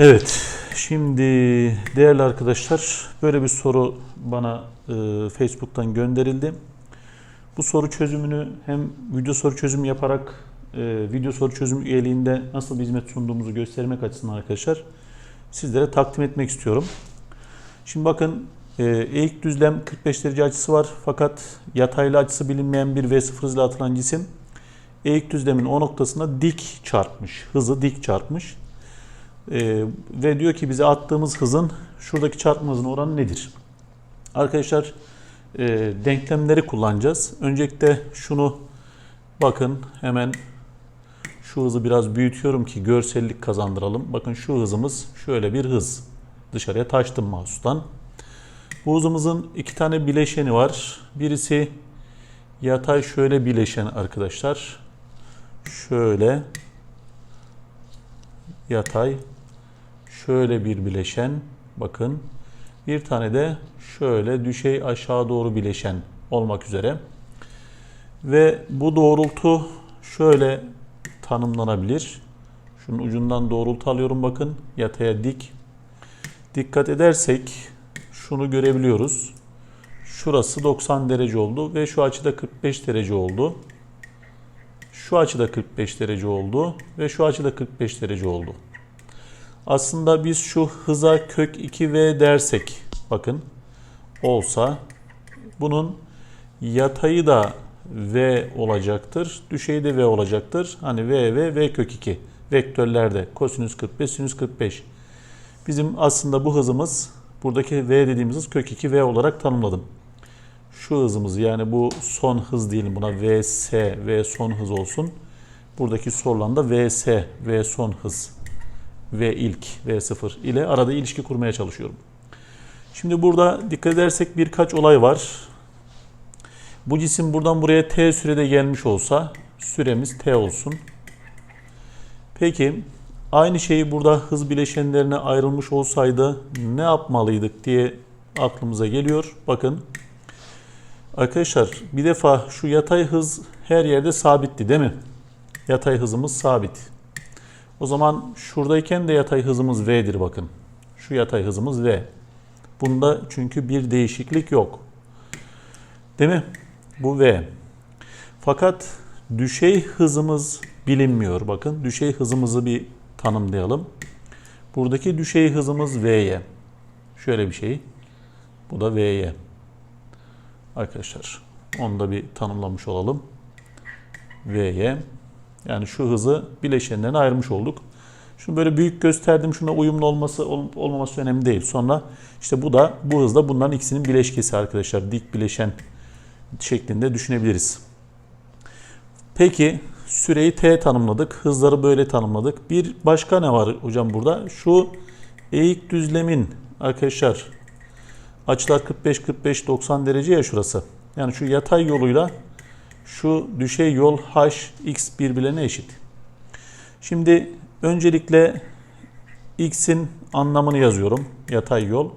Evet, şimdi değerli arkadaşlar böyle bir soru bana e, Facebook'tan gönderildi. Bu soru çözümünü hem video soru çözümü yaparak e, video soru çözüm üyeliğinde nasıl bir hizmet sunduğumuzu göstermek açısından arkadaşlar sizlere takdim etmek istiyorum. Şimdi bakın e, eğik düzlem 45 derece açısı var fakat yataylı açısı bilinmeyen bir V0 hızla atılan cisim eğik düzlemin o noktasına dik çarpmış, hızı dik çarpmış. Ee, ve diyor ki bize attığımız hızın şuradaki çarpma hızının oranı nedir? Arkadaşlar e, denklemleri kullanacağız. Öncelikle şunu bakın hemen şu hızı biraz büyütüyorum ki görsellik kazandıralım. Bakın şu hızımız şöyle bir hız. Dışarıya taştım mouse'dan. Bu hızımızın iki tane bileşeni var. Birisi yatay şöyle bileşen arkadaşlar. Şöyle yatay şöyle bir bileşen bakın. Bir tane de şöyle düşey aşağı doğru bileşen olmak üzere. Ve bu doğrultu şöyle tanımlanabilir. Şunun ucundan doğrultu alıyorum bakın. Yataya dik. Dikkat edersek şunu görebiliyoruz. Şurası 90 derece oldu ve şu açıda 45 derece oldu. Şu açıda 45 derece oldu ve şu açıda 45 derece oldu. Aslında biz şu hıza kök 2v dersek bakın olsa bunun yatayı da v olacaktır. Düşeyi de v olacaktır. Hani v v v kök 2 vektörlerde kosinüs 45 sinüs 45. Bizim aslında bu hızımız buradaki v dediğimiz hız kök 2 v olarak tanımladım. Şu hızımız yani bu son hız diyelim buna vs v son hız olsun. Buradaki sorulan da vs v son hız v ilk v0 ile arada ilişki kurmaya çalışıyorum. Şimdi burada dikkat edersek birkaç olay var. Bu cisim buradan buraya t sürede gelmiş olsa süremiz t olsun. Peki aynı şeyi burada hız bileşenlerine ayrılmış olsaydı ne yapmalıydık diye aklımıza geliyor. Bakın arkadaşlar bir defa şu yatay hız her yerde sabitti değil mi? Yatay hızımız sabit. O zaman şuradayken de yatay hızımız v'dir bakın. Şu yatay hızımız v. Bunda çünkü bir değişiklik yok. Değil mi? Bu v. Fakat düşey hızımız bilinmiyor. Bakın düşey hızımızı bir tanımlayalım. Buradaki düşey hızımız v'ye. Şöyle bir şey. Bu da v'ye. Arkadaşlar onu da bir tanımlamış olalım. v'ye. Yani şu hızı bileşenlerine ayırmış olduk. Şunu böyle büyük gösterdim. Şuna uyumlu olması ol, olmaması önemli değil. Sonra işte bu da bu hızda bunların ikisinin bileşkesi arkadaşlar. Dik bileşen şeklinde düşünebiliriz. Peki süreyi t tanımladık. Hızları böyle tanımladık. Bir başka ne var hocam burada? Şu eğik düzlemin arkadaşlar açılar 45 45 90 derece ya şurası. Yani şu yatay yoluyla şu düşey yol h x birbirlerine eşit. Şimdi öncelikle x'in anlamını yazıyorum. Yatay yol.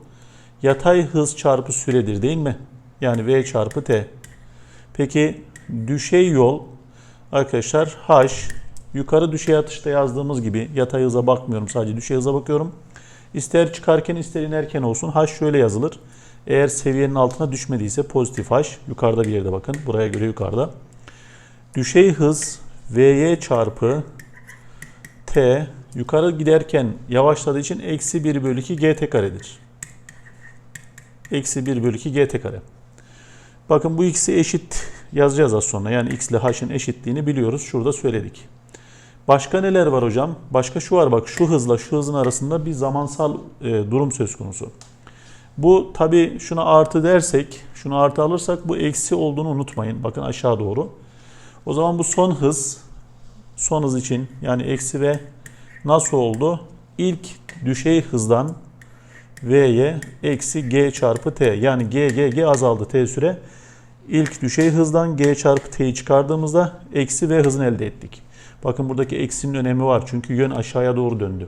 Yatay hız çarpı süredir değil mi? Yani v çarpı t. Peki düşey yol arkadaşlar h yukarı düşey atışta yazdığımız gibi yatay hıza bakmıyorum sadece düşey hıza bakıyorum. İster çıkarken ister inerken olsun h şöyle yazılır. Eğer seviyenin altına düşmediyse pozitif h. Yukarıda bir yerde bakın. Buraya göre yukarıda. Düşey hız vy çarpı t yukarı giderken yavaşladığı için eksi 1 bölü 2 gt karedir. Eksi 1 bölü 2 gt kare. Bakın bu ikisi eşit yazacağız az sonra. Yani x ile h'ın eşitliğini biliyoruz. Şurada söyledik. Başka neler var hocam? Başka şu var bak şu hızla şu hızın arasında bir zamansal e, durum söz konusu. Bu tabi şuna artı dersek, şunu artı alırsak bu eksi olduğunu unutmayın. Bakın aşağı doğru. O zaman bu son hız, son hız için yani eksi v nasıl oldu? İlk düşey hızdan v'ye eksi g çarpı t. Yani g, g, g azaldı t süre. İlk düşey hızdan g çarpı t'yi çıkardığımızda eksi v hızını elde ettik. Bakın buradaki eksinin önemi var. Çünkü yön aşağıya doğru döndü.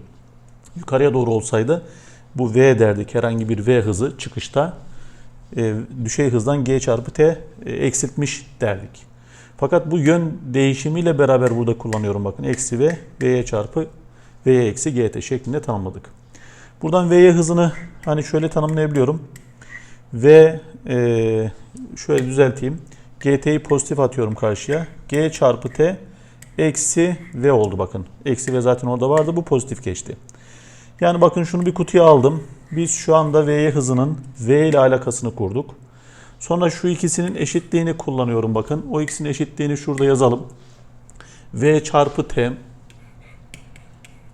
Yukarıya doğru olsaydı bu v derdik. Herhangi bir v hızı çıkışta e, düşey hızdan g çarpı t e, eksiltmiş derdik. Fakat bu yön değişimiyle beraber burada kullanıyorum bakın. Eksi v v'ye çarpı v'ye eksi gt şeklinde tanımladık. Buradan V'ye hızını hani şöyle tanımlayabiliyorum. V e, şöyle düzelteyim. GT'yi pozitif atıyorum karşıya. G çarpı T eksi V oldu bakın. Eksi V zaten orada vardı. Bu pozitif geçti. Yani bakın şunu bir kutuya aldım. Biz şu anda V'ye hızının V ile alakasını kurduk. Sonra şu ikisinin eşitliğini kullanıyorum bakın. O ikisinin eşitliğini şurada yazalım. V çarpı T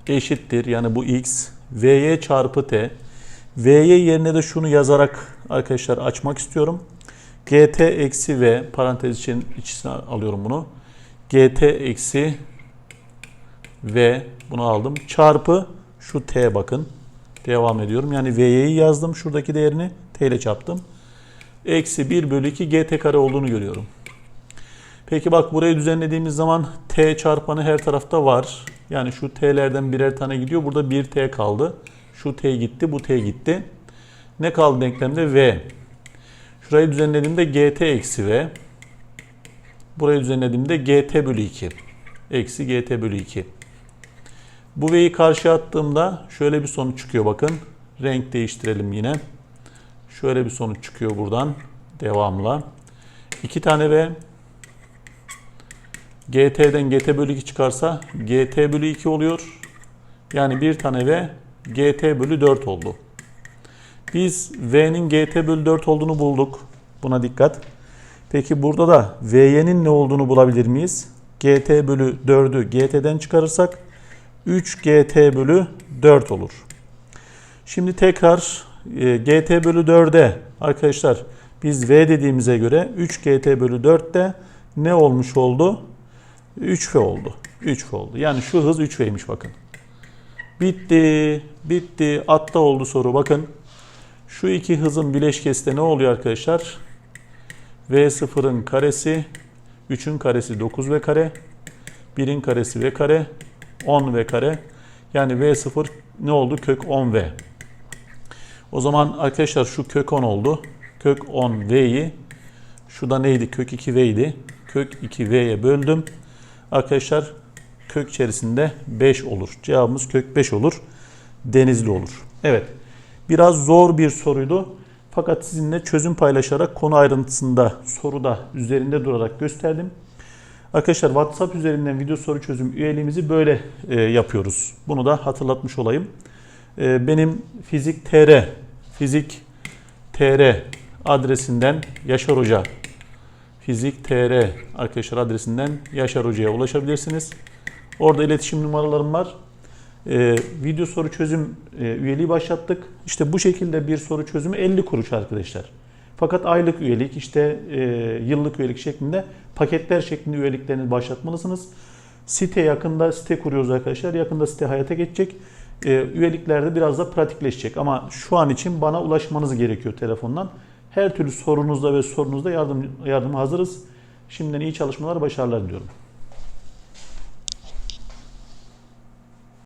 eşittir. Yani bu X. V'ye çarpı T. V'ye yerine de şunu yazarak arkadaşlar açmak istiyorum. GT eksi V parantez için içine alıyorum bunu. GT eksi V bunu aldım. Çarpı şu T bakın. Devam ediyorum. Yani V'yi yazdım. Şuradaki değerini T ile çarptım. Eksi 1 bölü 2 GT kare olduğunu görüyorum. Peki bak burayı düzenlediğimiz zaman T çarpanı her tarafta var. Yani şu T'lerden birer tane gidiyor. Burada 1 T kaldı. Şu T gitti, bu T gitti. Ne kaldı denklemde? V. Şurayı düzenlediğimde GT eksi V. Burayı düzenlediğimde GT bölü 2. Eksi GT bölü 2. Bu V'yi karşıya attığımda şöyle bir sonuç çıkıyor bakın. Renk değiştirelim yine. Şöyle bir sonuç çıkıyor buradan. Devamla. 2 tane V. GT'den GT bölü 2 çıkarsa GT bölü 2 oluyor. Yani bir tane V GT bölü 4 oldu. Biz V'nin GT bölü 4 olduğunu bulduk. Buna dikkat. Peki burada da V'nin ne olduğunu bulabilir miyiz? GT bölü 4'ü GT'den çıkarırsak 3 GT bölü 4 olur. Şimdi tekrar e, GT bölü 4'e arkadaşlar biz V dediğimize göre 3 GT bölü 4 de ne olmuş oldu? 3V oldu. 3V oldu. Yani şu hız 3V'ymiş bakın. Bitti. Bitti. Atta oldu soru. Bakın. Şu iki hızın bileşkesi de ne oluyor arkadaşlar? V0'ın karesi 3'ün karesi 9V kare 1'in karesi V kare 10V kare yani V0 ne oldu? Kök 10V. O zaman arkadaşlar şu kök 10 oldu. Kök 10V'yi şu da neydi? Kök 2V idi. Kök 2V'ye böldüm. Arkadaşlar kök içerisinde 5 olur. Cevabımız kök 5 olur. Denizli olur. Evet. Biraz zor bir soruydu. Fakat sizinle çözüm paylaşarak konu ayrıntısında soruda üzerinde durarak gösterdim. Arkadaşlar WhatsApp üzerinden video soru çözüm üyeliğimizi böyle e, yapıyoruz. Bunu da hatırlatmış olayım. E, benim fizik tr fizik tr adresinden Yaşar Hoca Fizik TR arkadaşlar adresinden Yaşar Hoca'ya ulaşabilirsiniz. Orada iletişim numaralarım var. Ee, video soru çözüm e, üyeliği başlattık. İşte bu şekilde bir soru çözümü 50 kuruş arkadaşlar. Fakat aylık üyelik işte e, yıllık üyelik şeklinde paketler şeklinde üyeliklerini başlatmalısınız. Site yakında site kuruyoruz arkadaşlar. Yakında site hayata geçecek. E, üyeliklerde biraz da pratikleşecek. Ama şu an için bana ulaşmanız gerekiyor telefondan. Her türlü sorunuzda ve sorunuzda yardım yardıma hazırız. Şimdiden iyi çalışmalar, başarılar diliyorum.